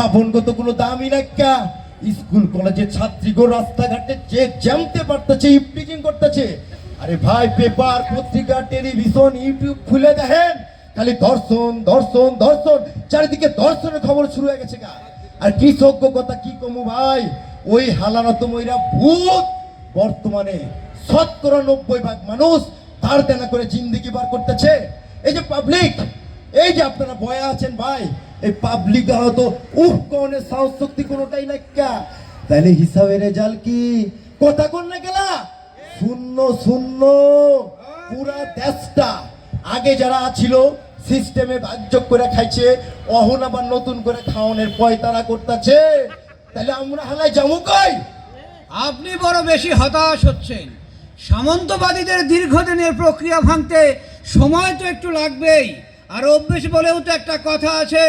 মা বোন কত কোনো দামই নাক্কা স্কুল, কলেজের ছাত্রীগো রাস্তাঘাটে যে জানতে পারতেছে ইপটিজিং করতেছে। আরে ভাই, পেপার, পত্রিকা, টেলিভিশন, ইউটিউব খুলে দেখেন। খালি ধর্ষণ ধর্ষণ ধর্ষণ। চারিদিকে ধর্ষণের খবর শুরু হয়ে গেছে গা। আর কৃষজ্ঞ কথা, কি কমু ভাই? ওই হালানত ময়রা ভূত বর্তমানে শতকরা নব্বই ভাগ মানুষ তার দেনা করে জিন্দিগি বার করতেছে। এই যে পাবলিক যে আপনারা বয়া আছেন ভাই? এই পাবলিক হয়তো, উহ কনের সাহস শক্তি কোনোটাই নাক্কা তাহলে হিসাবে রেজাল্ট কি? কথা কোন না গেলা শূন্য শূন্য। পুরা দেশটা। আগে যারা ছিল সিস্টেমে ভাগযোগ করে খাইছে, অহন আবার নতুন করে খাওয়ানোর পয়তারা করতেছে। তাহলে আমরা হালাই যাব কই? আপনি বড় বেশি হতাশ হচ্ছেন। সামন্তবাদীদের দীর্ঘদিনের প্রক্রিয়া ভাঙতে সময় তো একটু লাগবেই। আর অভ্যেস বলেও তো একটা কথা আছে,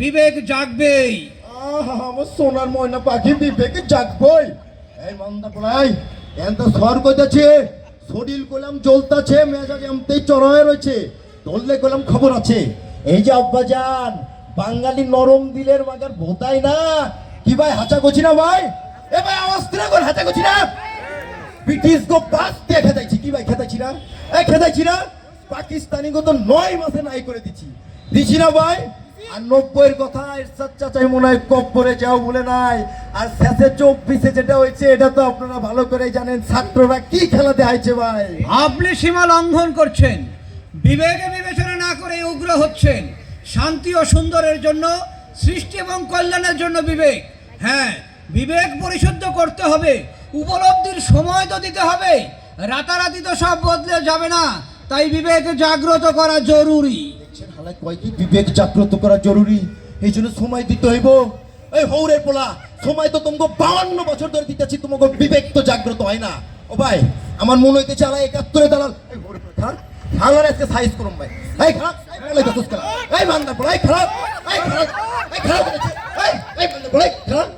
বিবেক জাগবেই। আমার সোনার ময়না পাখি বিবেকে জাগবই। এই মন্দা পড়াই এন তো সর কইতাছে শরীর কলাম জ্বলতাছে, মেজাজ এমতেই চড়ায় রয়েছে, ধরলে কলাম খবর আছে। এই যে আব্বাজান বাঙালি নরম দিলের মাগার ভোতাই না, কি ভাই হাঁচা করছি না ভাই? এ ভাই, আওয়াজ দিনা কর হাঁচা করছি না? ব্রিটিশ গো বাস দিয়ে খেতাইছি, কি ভাই, খেতাইছি না? এই খেতাইছি না? পাকিস্তানি গো তো নয় মাসে নাই করে দিছি। দিছি না ভাই? আর নব্বইয়ের কথা এরশাদ চাচাই মনে হয় কপ্পরে যাও বলে নাই। আর শেষে চব্বিশে যেটা হয়েছে, এটা তো আপনারা ভালো করে জানেন। ছাত্ররা কি খেলাতে আইছে ভাই? আপনি সীমা লঙ্ঘন করছেন। বিবেকে বিবেচনা না করে উগ্র হচ্ছেন। শান্তি ও সুন্দরের জন্য, সৃষ্টি এবং কল্যাণের জন্য বিবেক। হ্যাঁ বিবেক পরিশুদ্ধ করতে হবে। উপলব্ধির সময় তো দিতে হবে। রাতারাতি তো সব বদলে যাবে না। তাই বিবেক জাগ্রত করা জরুরি। বিবেক জাগ্রত করা জরুরি? এই জন্য সময় দিতে হইব। এই হৌরে পোলা সময় তো তোমাকে বাউন্ন বছর ধরে দিতেছি তোমাকে বিবেক তো জাগ্রত হয় না। ও ভাই আমার মনে হইতে আলাই একাত্তরে দালাল। পোলা, খারাপ? আজকে সাইজ করুম ভাই। এই খারাপ? এই বলে তো এই পোলা এই খারাপ? এই খারাপ? এই খারাপ?